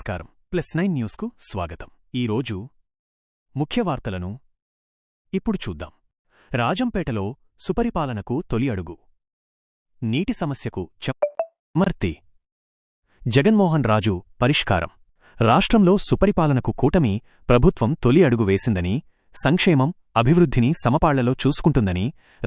నమస్కారం. Plus nine న్యూస్కు స్వాగతం. ఈరోజు ముఖ్య వార్తలను ఇప్పుడు చూద్దాం. రాజంపేటలో సుపరిపాలనకు తొలి అడుగు. నీటి సమస్యకు చమర్తి జగన్మోహన్ రాజు పరిష్కారం. రాష్ట్రంలో సుపరిపాలనకు కూటమి ప్రభుత్వం తొలి అడుగు వేసిందని సంక్షేమం అభివృద్ధిని సమపాళ్ళలో చూసుకుంటుందని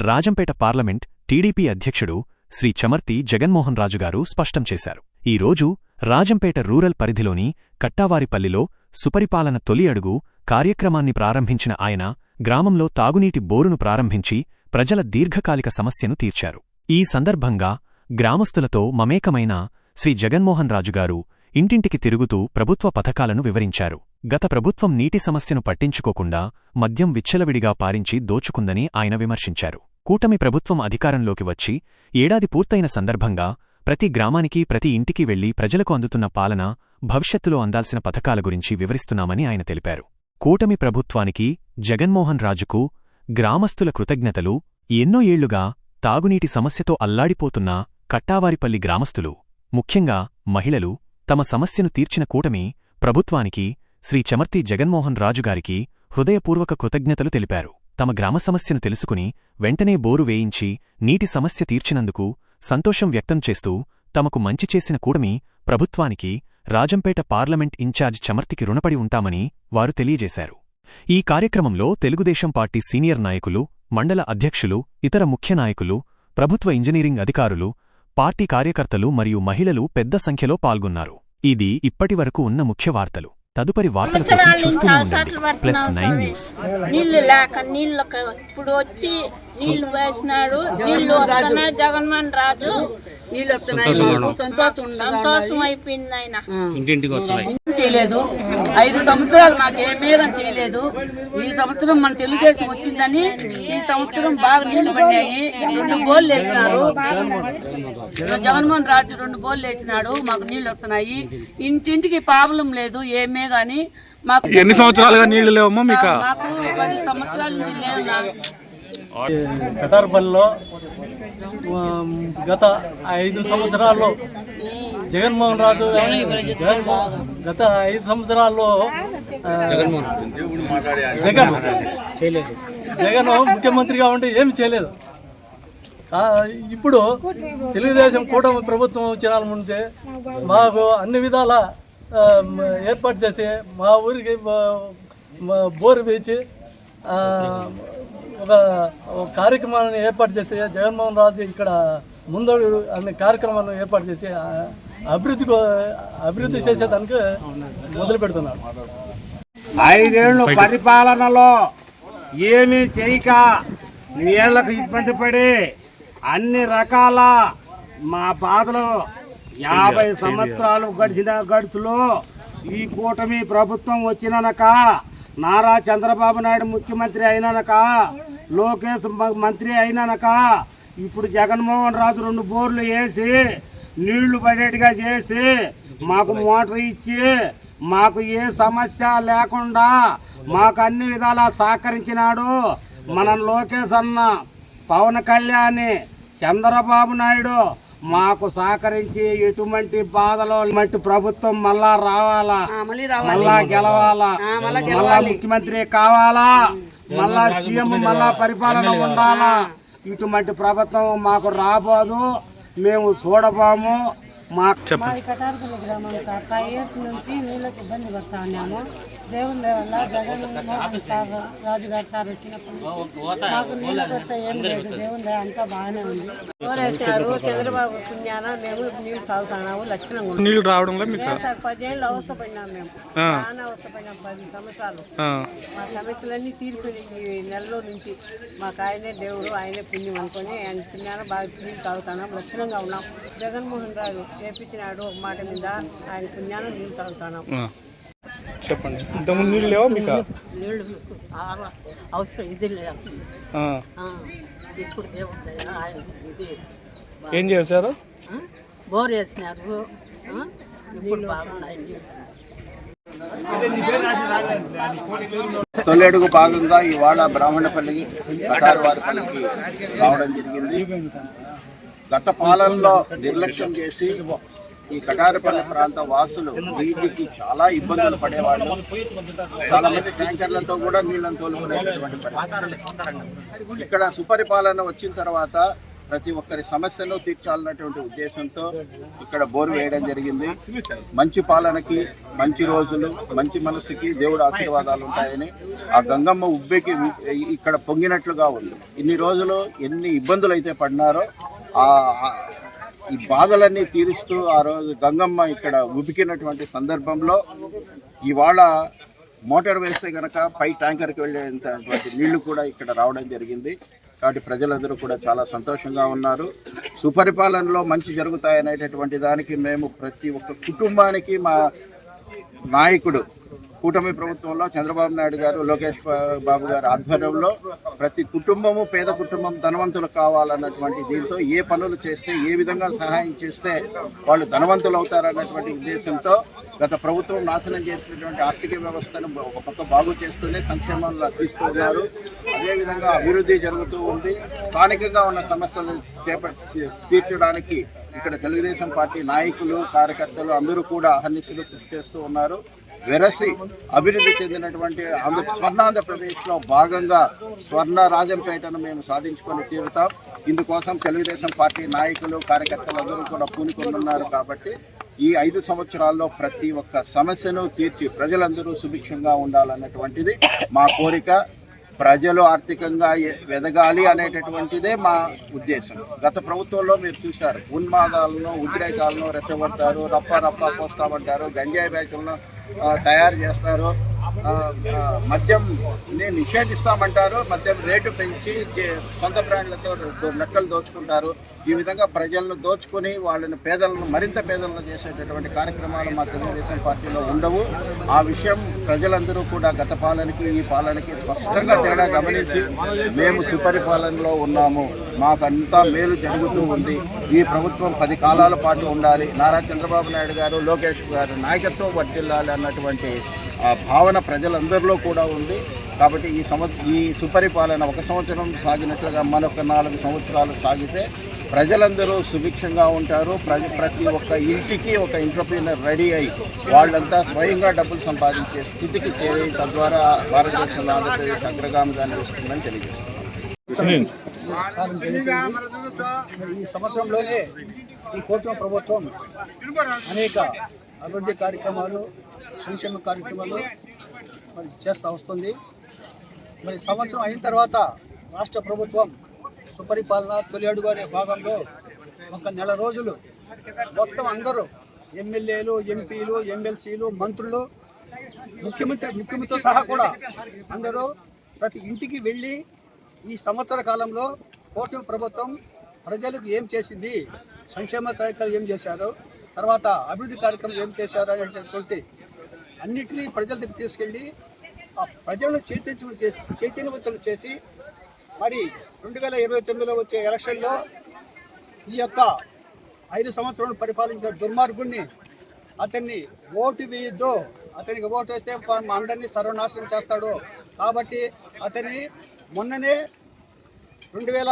రాజంపేట పార్లమెంట్ టీడీపీ అధ్యక్షుడు శ్రీ చమర్తి జగన్మోహన్ రాజుగారు స్పష్టం చేశారు. ఈ రోజు రాజంపేట రూరల్ పరిధిలోని కట్టావారిపల్లిలో సుపరిపాలన తొలి అడుగు కార్యక్రమాన్ని ప్రారంభించిన ఆయన గ్రామంలో తాగునీటి బోరును ప్రారంభించి ప్రజల దీర్ఘకాలిక సమస్యను తీర్చారు. ఈ సందర్భంగా గ్రామస్తులతో మమేకమైన శ్రీ జగన్మోహన్ రాజుగారు ఇంటింటికి తిరుగుతూ ప్రభుత్వ పథకాలను వివరించారు. గత ప్రభుత్వం నీటి సమస్యను పట్టించుకోకుండా మద్యం విచ్చలవిడిగా పారించి దోచుకుందని ఆయన విమర్శించారు. కూటమి ప్రభుత్వం అధికారంలోకి వచ్చి ఏడాది పూర్తయిన సందర్భంగా ప్రతి గ్రామానికి ప్రతి ఇంటికి వెళ్ళి ప్రజలకు అందుతున్న పాలన భవిష్యత్తులో అందాల్సిన పథకాల గురించి వివరిస్తున్నామని ఆయన తెలిపారు. కూటమి ప్రభుత్వానికి జగన్మోహన్ రాజుకు గ్రామస్తుల కృతజ్ఞతలు ఎన్నో ఏళ్ళుగా తాగునీటి సమస్యతో అల్లాడిపోతున్న కట్టావారిపల్లి గ్రామస్తులు ముఖ్యంగా మహిళలు తమ సమస్యను తీర్చిన కూటమి ప్రభుత్వానికి శ్రీ చమర్తి జగన్మోహన్ రాజుగారికి హృదయపూర్వక కృతజ్ఞతలు తెలిపారు. తమ గ్రామ సమస్యను తెలుసుకుని వెంటనే బోరు వేయించి నీటి సమస్య తీర్చినందుకు సంతోషం వ్యక్తం చేస్తూ తమకు మంచి చేసిన కూడమి ప్రభుత్వానికి రాజంపేట పార్లమెంట్ ఇన్ఛార్జ్ చమర్తికి రుణపడి ఉంటామని వారు తెలియజేశారు. ఈ కార్యక్రమంలో తెలుగుదేశం పార్టీ సీనియర్ నాయకులు మండల అధ్యక్షులు ఇతర ముఖ్య నాయకులు ప్రభుత్వ ఇంజనీరింగ్ అధికారులు పార్టీ కార్యకర్తలు మరియు మహిళలు పెద్ద సంఖ్యలో పాల్గొన్నారు. ఇది ఇప్పటివరకు ఉన్న ముఖ్య వార్తలు. తదుపరి వార్తల కోసం చూస్తూనే ఉండండి. Plus nine news. నీళ్ళు లేక నీళ్ళకి ఇప్పుడు వచ్చి నీళ్ళు వేసినాడు. నీళ్ళు వస్తున్నాయి జగన్మోహన్ రాజు నీళ్ళు వస్తున్నాయి సంతోషం అయిపోయింది ఆయన. ఇంటింటికి వస్తున్నాయి. చేయలేదు. ఐదు సంవత్సరాలు మాకు ఏ మేఘం చేయలేదు. ఈ సంవత్సరం మన తెలుగుదేశం వచ్చిందని ఈ సంవత్సరం బాగా నీళ్ళు పడినాయి. రెండు బోర్లు వేసినారు. జగన్మోహన్ రాజు రెండు బోర్లు వేసినాడు. మాకు నీళ్ళు వస్తున్నాయి. ఇంటింటికి ప్రాబ్లం లేదు ఏమే గాని మాకు ఎన్ని సంవత్సరాలుగా నీళ్ళు లేవమ్మా మీకు? మాకు పది సంవత్సరాల నుంచి లేవు నాకు కటార్పల్లిలో గత ఐదు సంవత్సరాల్లో జగన్మోహన్ రాజు జగన్మోహన్ గత ఐదు సంవత్సరాల్లో జగన్ జగన్ ముఖ్యమంత్రిగా ఉండి ఏమి చేయలేదు. ఇప్పుడు తెలుగుదేశం కూటమి ప్రభుత్వం వచ్చిన ముందే మాకు అన్ని విధాల ఏర్పాటు చేసి మా ఊరికి బోరు వేచి ఒక కార్యక్రమాన్ని ఏర్పాటు చేసి జగన్మోహన్ రాజు ఇక్కడ ముందడు అనే కార్యక్రమాలను ఏర్పాటు చేసి ఆ, అభివృద్ధి అభివృద్ధి చేసేదానికి మొదలు పెడుతున్నారు. ఐదేళ్ళు పరిపాలనలో ఏమీ చేయక నీళ్ళకు ఇబ్బంది పడి అన్ని రకాల మా బాధలు యాభై సంవత్సరాలు గడిచిన గడుచులో ఈ కూటమి ప్రభుత్వం వచ్చిననక నారా చంద్రబాబు నాయుడు ముఖ్యమంత్రి అయినానక లోకేష్ మంత్రి అయినానక ఇప్పుడు జగన్మోహన్ రాజు రెండు బోర్లు వేసి నీళ్ళు పడేట్టుగా చేసి మాకు మోటార్ ఇచ్చి మాకు ఏ సమస్య లేకుండా మాకు అన్ని విధాలా సహకరించినాడు మన లోకేష్ అన్న. పవన్ కళ్యాణ్ చంద్రబాబు నాయుడు మాకు సహకరించి ఎటువంటి బాధలో మట్టి ప్రభుత్వం మళ్ళా రావాలా? మళ్ళీ రావాలి. మళ్ళా గెలవాలా? మళ్ళా ముఖ్యమంత్రి కావాలా? మళ్ళా సీఎం మళ్ళా పరిపాలన ఉండాలా? ఇటువంటి ప్రభుత్వం మాకు రాబోదు. మేము చూడబోము. మా మాది కటారపల్లి గ్రామం సార్ ఫైవ్ ఇయర్స్ నుంచి నీళ్ళకి ఇబ్బంది పడతా ఉన్నాము. దేవుని దయ వల్ల జగన్ మోహన్ సార్ రాజుగారు సార్ వచ్చినప్పటి నుంచి మాకు నీళ్ళ కొరత ఏం లేదు. దేవుని దయ అంతా బాగానే ఉంది. వేసినారు చంద్రబాబు పుణ్యాన మేము నీళ్ళు తాగుతున్నాము లక్షణంగా ఉంది. నీళ్ళు రావడంలో మీకు లేదు సార్ పదేళ్ళు అవసరపడినాం మేము. చాలా అవసరపడినాం పది సంవత్సరాలు. ఆ, మా సమస్యలన్నీ తీరిపోయినాయి ఈ నెలలో నుంచి. మాకు ఆయనే దేవుడు ఆయనే పుణ్యం అనుకొని ఆయన పుణ్యాన బాగా నీళ్ళు తాగుతున్నాం లక్షణంగా ఉన్నాం. జగన్మోహన్ రావు చేపించినాడు ఒక మాట మీద ఆయన పుణ్యాన నీళ్ళు తాగుతున్నాం. చెప్పండి. ఇంతకుముందు నీళ్ళు లేవా మీకు? నీళ్ళు చాలా అవసరం ఇది లేదు. ఇప్పుడు దయ, ఆయన ఇది. ఏం చేశారు? బోర్ వేసినారు? ఇప్పుడు బాగున్నాయి తొలెడుగు భాగంగా ఇవాళ బ్రాహ్మణపల్లికి కటారువారిపల్లికి రావడం జరిగింది. గత పాలనలో నిర్లక్ష్యం చేసి ఈ కటారపల్లి ప్రాంత వాసులు నీటికి చాలా ఇబ్బందులు పడేవాళ్ళు. చాలా మంది ట్యాంకర్లతో కూడా నీళ్ళని తోలుకునేటటువంటి పరిస్థితి. ఇక్కడ సుపరిపాలన వచ్చిన తర్వాత ప్రతి ఒక్కరి సమస్యను తీర్చాలన్నటువంటి ఉద్దేశంతో ఇక్కడ బోరు వేయడం జరిగింది. మంచి పాలనకి మంచి రోజులు మంచి మనసుకి దేవుడు ఆశీర్వాదాలు ఉంటాయని ఆ గంగమ్మ ఉబ్బెకి ఇక్కడ పొంగినట్లుగా ఉంది. ఇన్ని రోజులు ఎన్ని ఇబ్బందులు అయితే పడినారో ఈ బాధలన్నీ తీరుస్తూ ఆ రోజు గంగమ్మ ఇక్కడ ఉబికినటువంటి సందర్భంలో ఇవాళ మోటార్ వేస్తే కనుక పై ట్యాంకర్కి వెళ్ళేటువంటి నీళ్ళు కూడా ఇక్కడ రావడం జరిగింది. కాబట్టి ప్రజలందరూ కూడా చాలా సంతోషంగా ఉన్నారు. సుపరిపాలనలో మంచి జరుగుతాయనేటటువంటి దానికి మేము ప్రతి ఒక్క కుటుంబానికి మా నాయకుడు కూటమి ప్రభుత్వంలో చంద్రబాబు నాయుడు గారు లోకేష్ బాబు గారు ఆధ్వర్యంలో ప్రతి కుటుంబము పేద కుటుంబం ధనవంతులు కావాలన్నటువంటి దీంతో ఏ పనులు చేస్తే ఏ విధంగా సహాయం చేస్తే వాళ్ళు ధనవంతులు అవుతారన్నటువంటి ఉద్దేశంతో గత ప్రభుత్వం నాశనం చేసినటువంటి ఆర్థిక వ్యవస్థను ఒక పక్క బాగు చేస్తూనే సంక్షేమంలో తీస్తూ ఉన్నారు. అదేవిధంగా అభివృద్ధి జరుగుతూ ఉంది. స్థానికంగా ఉన్న సమస్యలు చేప తీర్చడానికి ఇక్కడ తెలుగుదేశం పార్టీ నాయకులు కార్యకర్తలు అందరూ కూడా అహర్నిశలు కృషి చేస్తూ ఉన్నారు. వెరసి అభివృద్ధి చెందినటువంటి ఆంధ్ర స్వర్ణాంధ్రప్రదేశ్లో భాగంగా స్వర్ణ రాజంపేటను మేము సాధించుకొని తీరుతాం. ఇందుకోసం తెలుగుదేశం పార్టీ నాయకులు కార్యకర్తలందరూ కూడా పూనుకొనున్నారు కాబట్టి ఈ ఐదు సంవత్సరాల్లో ప్రతి ఒక్క సమస్యను తీర్చి ప్రజలందరూ సుభిక్షంగా ఉండాలన్నటువంటిది మా కోరిక. ప్రజలు ఆర్థికంగా ఎదగాలి అనేటటువంటిదే మా ఉద్దేశం. గత ప్రభుత్వంలో మీరు చూశారు ఉన్మాదాలను ఉద్రేకాలను రెచ్చగొడతారు రప్ప రప్ప పోస్తామంటారు గంజాయి బ్యాచులను తయారు చేస్తారు. మద్యం నేను నిషేధిస్తామంటారు మద్యం రేటు పెంచి సొంత బ్రాండ్లతో లెక్కలు దోచుకుంటారు. ఈ విధంగా ప్రజలను దోచుకొని వాళ్ళని పేదలను మరింత పేదలను చేసేటటువంటి కార్యక్రమాలు మా తెలుగుదేశం పార్టీలో ఉండవు. ఆ విషయం ప్రజలందరూ కూడా గత పాలనకి ఈ పాలనకి స్పష్టంగా తేడా గమనించి మేము సుపరిపాలనలో ఉన్నాము. మాకంతా మేలు జరుగుతూ ఉంది. ఈ ప్రభుత్వం పది కాలాల పాటు ఉండాలి. నారా చంద్రబాబు నాయుడు గారు లోకేష్ గారు నాయకత్వం వర్తిల్లాలి అన్నటువంటి భావన ప్రజలందరిలో కూడా ఉంది. కాబట్టి ఈ సంవ ఈ సుపరిపాలన ఒక సంవత్సరం సాగినట్లుగా మరొక నాలుగు సంవత్సరాలు సాగితే ప్రజలందరూ సుభిక్షంగా ఉంటారు. ప్రజ ప్రతి ఒక్క ఇంటికి ఒక ఎంటర్ప్రీనర్ రెడీ అయి వాళ్ళంతా స్వయంగా డబ్బులు సంపాదించే స్థితికి చేరి తద్వారా భారతదేశంలో ఆంధ్రప్రదేశ్ అగ్రగామిగా నిలుస్తుందని తెలియజేస్తున్నాను ఈ సంవత్సరంలోనే ఈ కూటమి ప్రభుత్వం అనేక అభివృద్ధి కార్యక్రమాలు సంక్షేమ కార్యక్రమాలు మరి చేస్తూ వస్తుంది. మరి సంవత్సరం అయిన తర్వాత రాష్ట్ర ప్రభుత్వం సుపరిపాలన తొలి అడుగు అనే భాగంలో ఒక నెల రోజులు మొత్తం అందరూ ఎమ్మెల్యేలు ఎంపీలు ఎమ్మెల్సీలు మంత్రులు ముఖ్యమంత్రి ముఖ్యమంత్రితో సహా కూడా అందరూ ప్రతి ఇంటికి వెళ్ళి ఈ సంవత్సర కాలంలో కూటమి ప్రభుత్వం ప్రజలకు ఏం చేసింది సంక్షేమ కార్యక్రమాలు ఏం చేశారు తర్వాత అభివృద్ధి కార్యక్రమం ఏం చేశారు అనేటటువంటి అన్నిటినీ ప్రజల దగ్గర తీసుకెళ్ళి ఆ ప్రజలను చైతన్యం చేసి చైతన్యవంతులు చేసి మరి రెండు వేల ఇరవై తొమ్మిదిలో వచ్చే ఎలక్షన్లో ఈ యొక్క ఐదు సంవత్సరాలు పరిపాలించిన దుర్మార్గుణ్ణి అతన్ని ఓటు వేయొద్దు. అతనికి ఓటు వేస్తే మా అందరినీ సర్వనాశనం చేస్తాడు. కాబట్టి అతని మొన్ననే రెండు వేల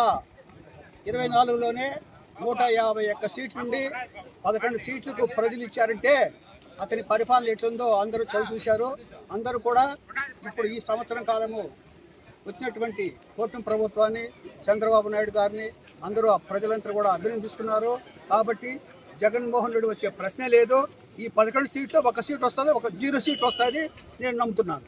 ఇరవై నాలుగులోనే నూట యాభై ఒక్క సీట్ల నుండి పదకొండు సీట్లకు ప్రజలు ఇచ్చారంటే అతని పరిపాలన ఎట్లుందో అందరూ చవి చూశారు. అందరూ కూడా ఇప్పుడు ఈ సంవత్సరం కాలము వచ్చినటువంటి కూటమి ప్రభుత్వాన్ని చంద్రబాబు నాయుడు గారిని అందరూ ప్రజలంతా ప్రజలందరూ కూడా అభినందిస్తున్నారు. కాబట్టి జగన్మోహన్ రెడ్డి వచ్చే ప్రశ్నే లేదు. ఈ పదకొండు సీట్లో ఒక సీట్ వస్తుంది ఒక జీరో సీట్ వస్తుంది నేను నమ్ముతున్నాను.